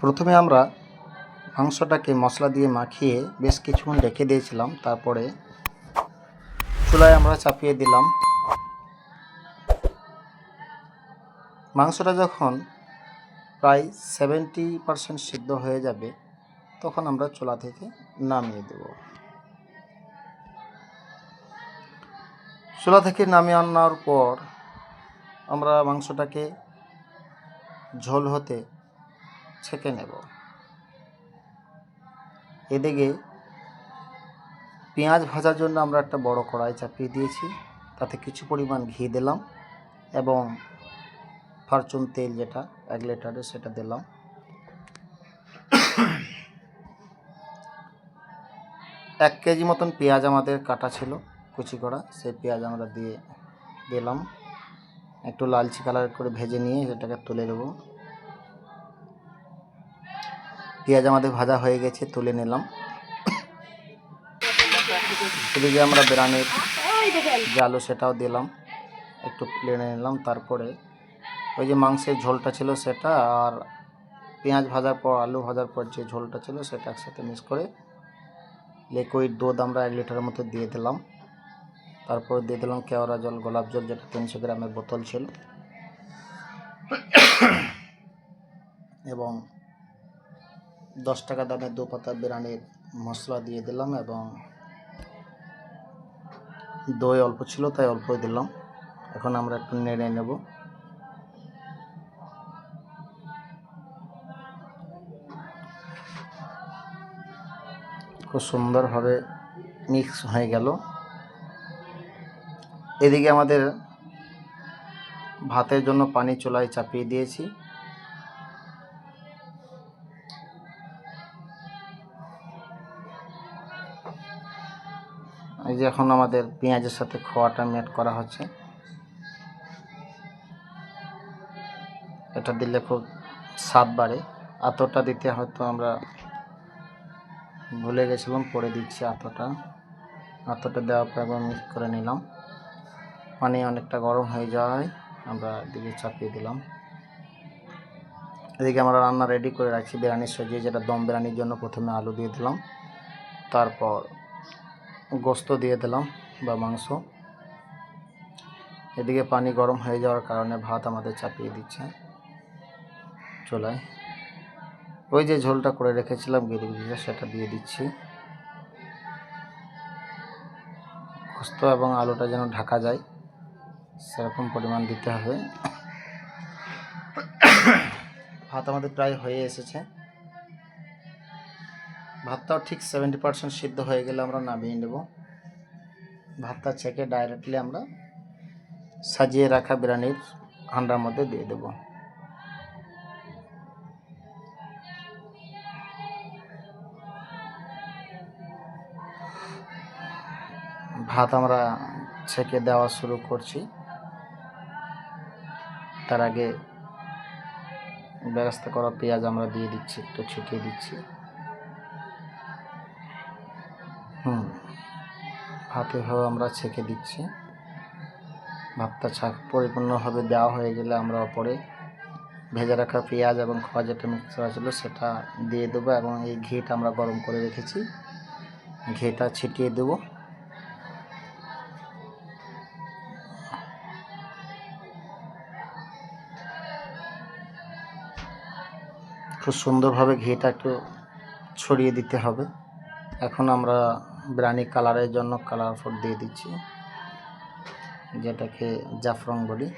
প্রথমে আমরা মাংসটাকে মশলা দিয়ে মাখিয়ে বেশ কিছুক্ষণ রেখে দিয়েছিলাম, তারপরে চুলায় আমরা চাপিয়ে দিলাম। মাংসটা যখন প্রায় সেভেন্টি পারসেন্ট সিদ্ধ হয়ে যাবে, তখন আমরা চুলা থেকে নামিয়ে দেব। চুলা থেকে নামিয়ে আনার পর আমরা মাংসটাকে ঝোল হতে ছেঁকে নেব। এদিকে পেঁয়াজ ভাজার জন্য আমরা একটা বড় কড়াই চাপিয়ে দিয়েছি। তাতে কিছু পরিমাণ ঘি দিলাম এবং ফরচুন তেল যেটা, এক লিটারের সেটা দিলাম। এক কেজি মতন পেঁয়াজ আমাদের কাটা ছিল, কুচি করা। সেই পেঁয়াজ আমরা দিয়ে দিলাম। একটু লালচি কালার করে ভেজে নিয়ে সেটাকে তুলে দেবো পেঁয়াজ আমাদের ভাজা হয়ে গেছে, তুলে নিলাম। এদিকে আমরা বিরিয়ানির যে আলু সেটাও দিলাম, একটু প্লেনে নিলাম, তারপরে ওই যে মাংসের ঝোলটা ছিল সেটা আর পেঁয়াজ ভাজার পর, আলু ভাজার পর যে ঝোলটা ছিল সেটা একসাথে মিক্স করে লিকুইড দুধ আমরা এক লিটারের মতো দিয়ে দিলাম। তারপর দিয়ে দিলাম কেওড়া জল, গোলাপ জল, যেটা তিনশো গ্রামের বোতল ছিল। এবং দশ টাকা দামের দু পাতা বিরিয়ানির মশলা দিয়ে দিলাম এবং দই অল্প ছিল, তাই অল্পই দিলাম। এখন আমরা একটু নেড়ে নেব। খুব সুন্দরভাবে মিক্স হয়ে গেল। এদিকে আমাদের ভাতের জন্য পানি চুলায় চাপিয়ে দিয়েছি। এই যে এখন আমাদের পেঁয়াজের সাথে খোয়াটা মেট করা হচ্ছে। এটা দিলে খুব স্বাদ বাড়ে। আতরটা দিতে হয়তো আমরা ভুলে গেছিলাম, পরে দিচ্ছি আতরটা। আতরটা দেওয়ার পর একবার মিক্স করে নিলাম। পানি অনেকটা গরম হয়ে যাওয়ায় আমরা এদিকে চাপিয়ে দিলাম। এদিকে আমরা রান্না রেডি করে রাখছি, বিরিয়ানির সজিয়ে যেটা দম বিরিয়ানির জন্য প্রথমে আলু দিয়ে দিলাম। তারপর গোস্ত দিয়ে দিলাম বা মাংস। এদিকে পানি গরম হয়ে যাওয়ার কারণে ভাত আমাদের চাপিয়ে দিচ্ছে চুলায়। ওই যে ঝোলটা করে রেখেছিলাম গিরি ভিজে সেটা দিয়ে দিচ্ছি। গোস্ত এবং আলুটা যেন ঢাকা যায়, সেরকম পরিমাণ দিতে হবে। ভাত আমাদের প্রায় হয়ে এসেছে। ভাতটাও ঠিক সেভেন্টি পার্সেন্ট সিদ্ধ হয়ে গেলে আমরা নামিয়ে নেব। ভাতটা ছেঁকে ডাইরেক্টলি আমরা সাজিয়ে রাখা বিরিয়ানির হান্ডার মধ্যে দিয়ে দেব। ভাত আমরা ছেঁকে দেওয়া শুরু করছি। তার আগে ব্যবস্থা করা পেঁয়াজ আমরা দিয়ে দিচ্ছি, একটু ছিটিয়ে দিচ্ছি। হুম। ভাত এভাবে আমরা ছেঁকে দিচ্ছি। ভাতটা ছাক পরিপূর্ণভাবে দেওয়া হয়ে গেলে আমরা ওপরে ভেজে রাখা পেঁয়াজ এবং খোয়া যেটা মিক্স করা ছিল সেটা দিয়ে দেবো এবং এই ঘিটা আমরা গরম করে রেখেছি। ঘিটা ছিটিয়ে দেবো। খুব সুন্দরভাবে ঘিটা একটু ছড়িয়ে দিতে হবে। এখন আমরা বিরিয়ানি কালারের জন্য কালার ফুড দিয়ে দিচ্ছি। যেটাকে জাফরং বলি।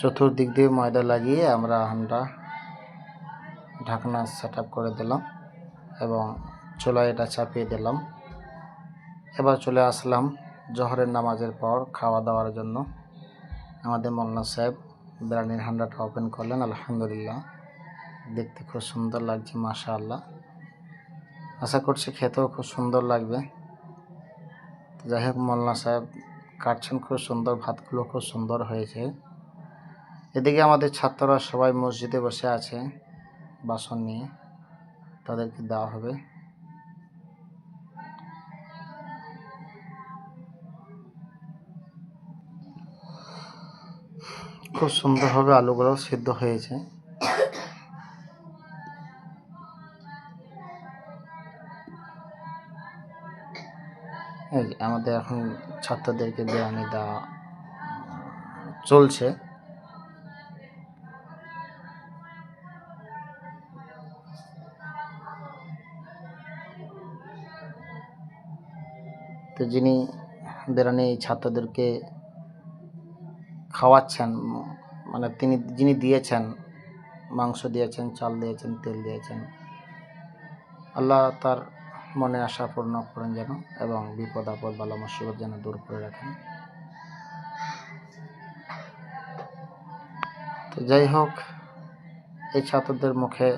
চতুর্দিক দিয়ে ময়দা লাগিয়ে আমরা হান্ডা ঢাকনা সেট করে দিলাম এবং চুলায় এটা চাপিয়ে দিলাম। এবার চলে আসলাম জহরের নামাজের পর খাওয়া দাওয়ার জন্য। আমাদের মোল্লা সাহেব বিরিয়ানির হান্ডাটা ওপেন করলেন, আলহামদুলিল্লাহ। দেখতে খুব সুন্দর লাগছে মাশা আল্লাহ আশা করছি খেতেও খুব সুন্দর লাগবে। যাই হোক, মোল্লা সাহেব কাটছেন, খুব সুন্দর, ভাতগুলো খুব সুন্দর হয়েছে। এদিকে আমাদের ছাত্ররা সবাই মসজিদে বসে আছে, বাসন নিয়ে। তাদেরকে দেওয়া হবে। খুব সুন্দরভাবে আলুগুলো সিদ্ধ হয়েছে। আমাদের এখন ছাত্রদেরকে বিরিয়ানি দেওয়া চলছে। তো যিনি বিরিয়ানি ছাত্রদেরকে খাওয়াচ্ছেন মানে তিনি, যিনি দিয়েছেন, মাংস দিয়েছেন, চাল দিয়েছেন, তেল দিয়েছেন, আল্লাহ তার মনে আশা পূর্ণ করেন যেন এবং বিপদ, আপদ, বালা, মুসিবত যেন দূর করে রাখেন। তো যাই হোক, এই ছাত্রদের মুখে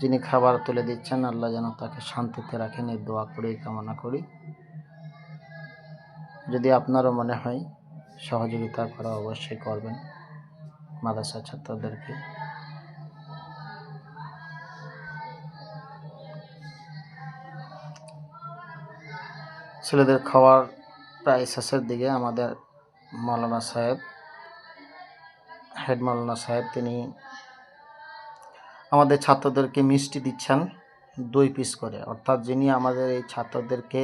যিনি খাবার তুলে দিচ্ছেন, আল্লাহ যেন তাকে শান্তিতে রাখেন। এই দোয়া করি কামনা করি। যদি আপনারও মনে হয় সহযোগিতা করা অবশ্যই করবেন মাদ্রাসা ছাত্রদেরকে। ছেলেদের খাওয়ার প্রায় শেষের দিকে আমাদের মৌলানা সাহেব, হেড মৌলানা সাহেব তিনি আমাদের ছাত্রদেরকে মিষ্টি দিচ্ছেন দুই পিস করে। অর্থাৎ যিনি আমাদের এই ছাত্রদেরকে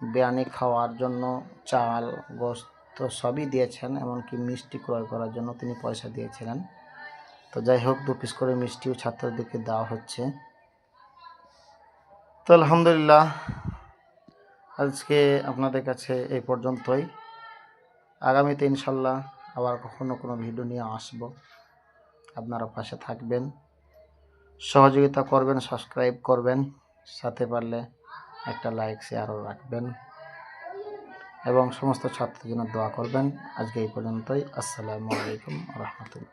বিরিয়ানি খাওয়ার জন্য চাল, গোস্ত সবই দিয়েছেন, এমনকি মিষ্টি ক্রয় করার জন্য তিনি পয়সা দিয়েছিলেন। তো যাই হোক, দু পিস করে মিষ্টিও ছাত্রদেরকে দেওয়া হচ্ছে। তো আলহামদুলিল্লাহ, আজকে আপনাদের কাছে এই পর্যন্তই। আগামীতে ইনশাল্লাহ আবার কখনো কোনো ভিডিও নিয়ে আসব। আপনারা পাশে থাকবেন। সহযোগিতা করবেন, সাবস্ক্রাইব করবেন। সাথে পারলে একটা লাইক শেয়ারও রাখবেন। এবং সমস্ত ছাত্রদের জন্য দোয়া করবেন। আজকে এই পর্যন্তই। আসসালামু আলাইকুম রহমতুল্লাহ।